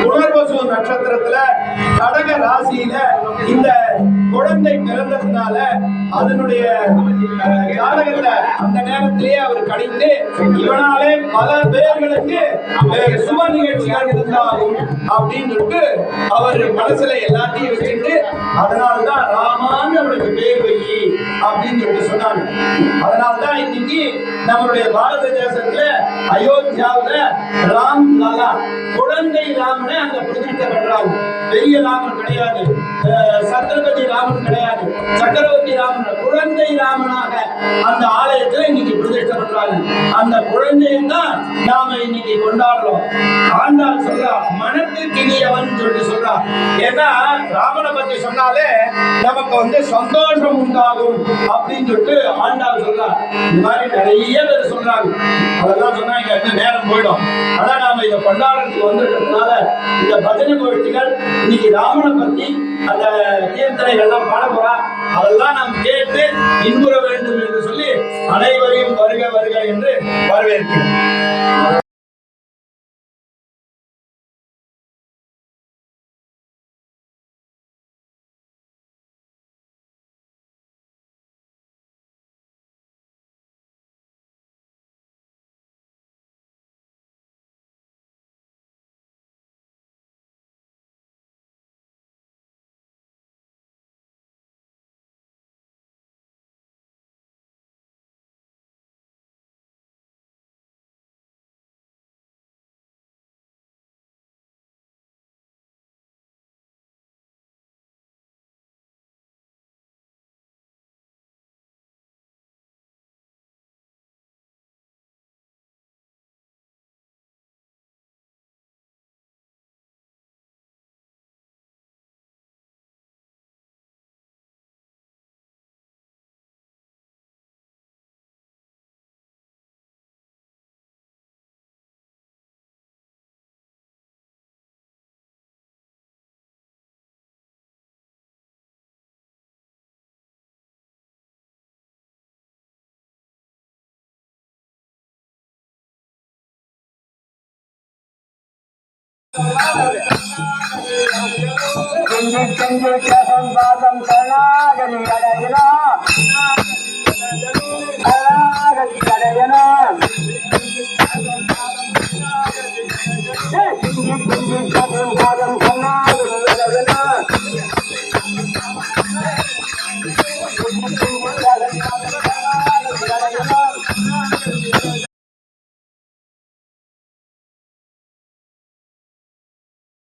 புனர்வசு நட்சத்திரத்துல கடக ராசியில இந்த குழந்தை பிறந்ததுனால அதனுடைய அஹ், ஜாதகத்தை அந்த நேரத்திலேயே அவர் கணித்து இவனாலே பல பேர்களுக்கு சுப நிகழ்ச்சிகள் இருந்தாலும் அப்படின்னு அவர் மனசுல எல்லாத்தையும் வச்சுட்டு அதனாலதான் ராமான்னு அவனுக்கு பேர் வை அப்படின்னு சொல்லிட்டு சொன்னாங்க அதனாலதான் இன்னைக்கு நம்மளுடைய பாரத தேசத்துல அயோத்தியாவுல ராம் லாலா. குழந்தை ராமனை அங்க பிரதிஷ்டை பண்றாங்க பெரிய ராமன் கிடையாது. சத்ரபதி ராமன் கிடையாது. சக்கரவர்த்தி ராமன் குழந்தை ராமனாக அந்த ஆலயத்துல இன்னைக்கு பிரதிஷ்டை இருந்தாலும் கொண்டாடுறோம் ஆண்டாள் சொல்றா மனத்துக்கு இனியவன் சொல்லிட்டு சொல்றா. ஏன்னா ராமனை பத்தி சொன்னாலே நமக்கு வந்து சந்தோஷம் உண்டாகும் அப்படின்னு சொல்லிட்டு ஆண்டாள் சொல்றா. இந்த மாதிரி நிறைய பேர் சொல்றாங்க. அதெல்லாம் சொன்னா இங்க வந்து நேரம் போயிடும். ஆனா நாம இதை கொண்டாடுறதுக்கு வந்துட்டதுனால இந்த பஜனை கோஷ்டிகள் இன்னைக்கு ராமனை பத்தி அந்த கீர்த்தனைகள் எல்லாம் பாட போறா. அதெல்லாம் நாம் கேட்டு இன்புற வேண்டும் என்று சொல்லி அனைவரையும் வருக வருக என்று வரவேற்கிறேன். செஞ்சு செஞ்சு கேசம் பாதம் சரணாகதி அடையனா சரணாகதி அடையனா செஞ்சு செஞ்சு பாதம்